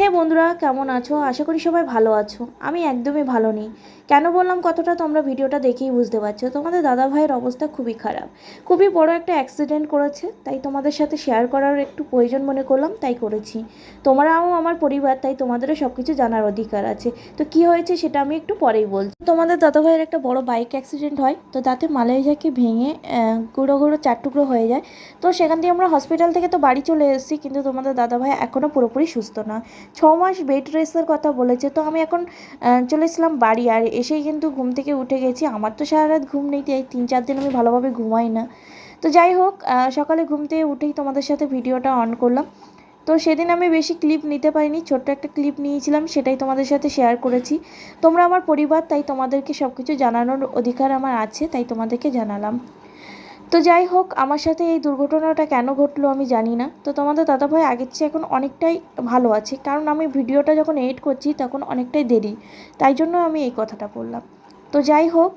হে বন্ধুরা, কেমন আছো? আশা করি সবাই ভালো আছো। আমি একদমই ভালো নেই। কেন বললাম কতটা তোমরা ভিডিওটা দেখেই বুঝতে পারছ? তোমাদের দাদা ভাইয়ের অবস্থা খুবই খারাপ। খুবই বড় একটা অ্যাক্সিডেন্ট করেছে, তাই তোমাদের সাথে শেয়ার করার একটু প্রয়োজন মনে করলাম, তাই করেছি। তোমরাও আমার পরিবার, তাই তোমাদেরও সব কিছু জানার অধিকার আছে। তো কি হয়েছে সেটা আমি একটু পরেই বলছি। তোমাদের দাদা ভাইয়ের একটা বড় বাইক অ্যাক্সিডেন্ট হয়, তো তাতে মালয়েশিয়াকে ভেঙে গুঁড়ো গুঁড়ো চার টুকরো হয়ে যায়। তো সেখান থেকে আমরা হসপিটাল থেকে তো বাড়ি চলে এসেছি, কিন্তু তোমাদের দাদা ভাই এখনও পুরোপুরি সুস্থ না ছ মাস বেড রেস্টের কথা বলেছে। তো আমি এখন চলে এসলাম বাড়ি আর এসেই কিন্তু ঘুম থেকে উঠে গেছি। আমার তো সারা রাত ঘুম নেই, তাই তিন চার দিন আমি ভালোভাবে ঘুমাই না। তো যাই হোক সকালে ঘুম থেকে উঠেই তোমাদের সাথে ভিডিওটা অন করলাম। তো সেদিন আমি বেশি ক্লিপ নিতে পারিনি, ছোট্ট একটা ক্লিপ নিয়েছিলাম, সেটাই তোমাদের সাথে শেয়ার করেছি। তোমরা আমার পরিবার, তাই তোমাদেরকে সব কিছু জানানোর অধিকার আমার আছে, তাই তোমাদেরকে জানালাম। তো যাই হোক, আমার সাথে এই দুর্ঘটনাটা কেন ঘটলো আমি জানি না। তো তোমাদের দাদাভাই আগের চেয়ে এখন অনেকটাই ভালো আছে, কারণ আমি ভিডিওটা যখন এডিট করছি তখন অনেকটাই দেরি, তাই জন্য আমি এই কথাটা বললাম। তো যাই হোক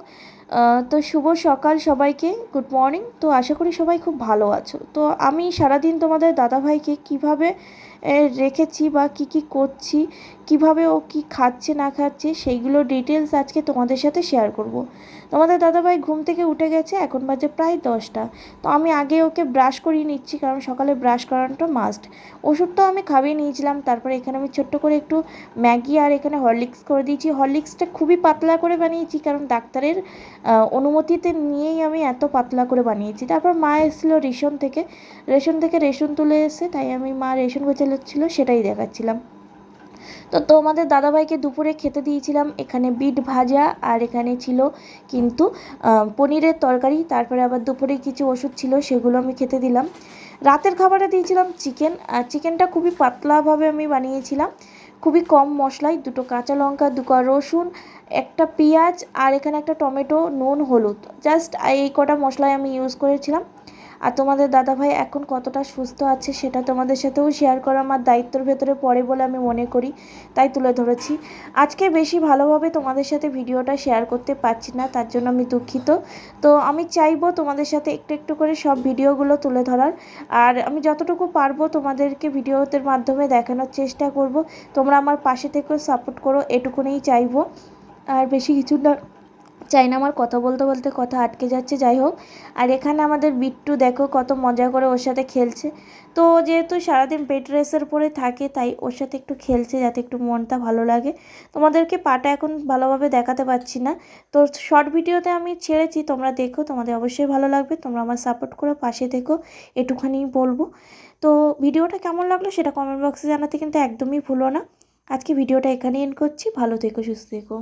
তো শুভ সকাল সবাইকে, গুড মর্নিং। তো আশা করি সবাই খুব ভালো আছো। তো আমি সারাদিন তোমাদের দাদাভাইকে কীভাবে রেখেছি বা কি কি করছি কীভাবে ও কি খাচ্ছে, না খাচ্ছে, সেইগুলো ডিটেলস আজকে তোমাদের সাথে শেয়ার করব। তোমাদের দাদাভাই ঘুম থেকে উঠে গেছে, এখন বাজে প্রায় দশটা। তো আমি আগে ওকে ব্রাশ করিয়ে নিচ্ছি, কারণ সকালে ব্রাশ করানোটা মাস্ট ওষুধ তো আমি খাবিয়ে নিয়েছিলাম, তারপরে এখানে আমি ছোট্ট করে একটু ম্যাগি আর এখানে হরলিক্স করে দিয়েছি। হরলিক্সটা খুবই পাতলা করে বানিয়েছি, কারণ ডাক্তারের অনুমতিতে নিয়েই আমি এত পাতলা করে বানিয়েছি। তারপর মা এসেছিল রেশন থেকে। রেশন থেকে রেশন তুলে এসে, তাই আমি মা রেশন গোছাচ্ছিল সেটাই দেখাচ্ছিলাম। তো তোমাদের দাদাভাইকে দুপুরে খেতে দিয়েছিলাম। এখানে বিট ভাজা আর এখানে ছিল কিন্তু পনিরের তরকারি। তারপরে আবার দুপুরে কিছু ওষুধ ছিল, সেগুলো আমি খেতে দিলাম। রাতের খাবারে দিয়েছিলাম চিকেন। আর চিকেনটা খুবই পাতলাভাবে আমি বানিয়েছিলাম। খুবই কম মশলায়, দুটো কাঁচা লঙ্কা, দুটো রসুন একটা পেঁয়াজ আর এখানে একটা টমেটো, নুন, হলুদ। জাস্ট এই কটা মশলায় আমি ইউজ করেছিলাম। আর তোমাদের দাদাভাই এখন কতটা সুস্থ আছে সেটা তোমাদের সাথেও শেয়ার করা আমার দায়িত্বর ভেতরে পড়ে বলে আমি মনে করি। তাই তুলে ধরেছি। আজকে বেশি ভালোভাবে তোমাদের সাথে ভিডিওটা শেয়ার করতে পারছি না, তার জন্য আমি দুঃখিত। তো আমি চাইব তোমাদের সাথে একটু একটু করে সব ভিডিওগুলো তুলে ধরার। আর আমি যতটুকু পারব তোমাদেরকে ভিডিওদের মাধ্যমে দেখানোর চেষ্টা করব। তোমরা আমার পাশে থেকেও সাপোর্ট করো, এটুকুনেই চাইব। আর বেশি কিছু না, চাই না আমার কথা বলতে বলতে কথা আটকে যাচ্ছে, যাই হোক। আর এখানে আমাদের বিট্টু দেখো কত মজা করে ওর সাথে খেলছে। তো যেহেতু সারাদিন বেড রেসের পরে থাকে, তাই ওর সাথে একটু খেলছে যাতে একটু মনটা ভালো লাগে। তোমাদেরকে পাটা এখন ভালোভাবে দেখাতে পারছি না। তো শর্ট ভিডিওতে আমি ছেড়েছি, তোমরা দেখো, তোমাদের অবশ্যই ভালো লাগবে। তোমরা আমার সাপোর্ট করো পাশে থেকো একটুখানি বলব। তো ভিডিওটা কেমন লাগল সেটা কমেন্ট বক্সে জানাতে কিন্তু একদমই ভুলো না। আজকে ভিডিওটা এখানেই এন্ড করছি। ভালো থেকো, সুস্থ থেকো।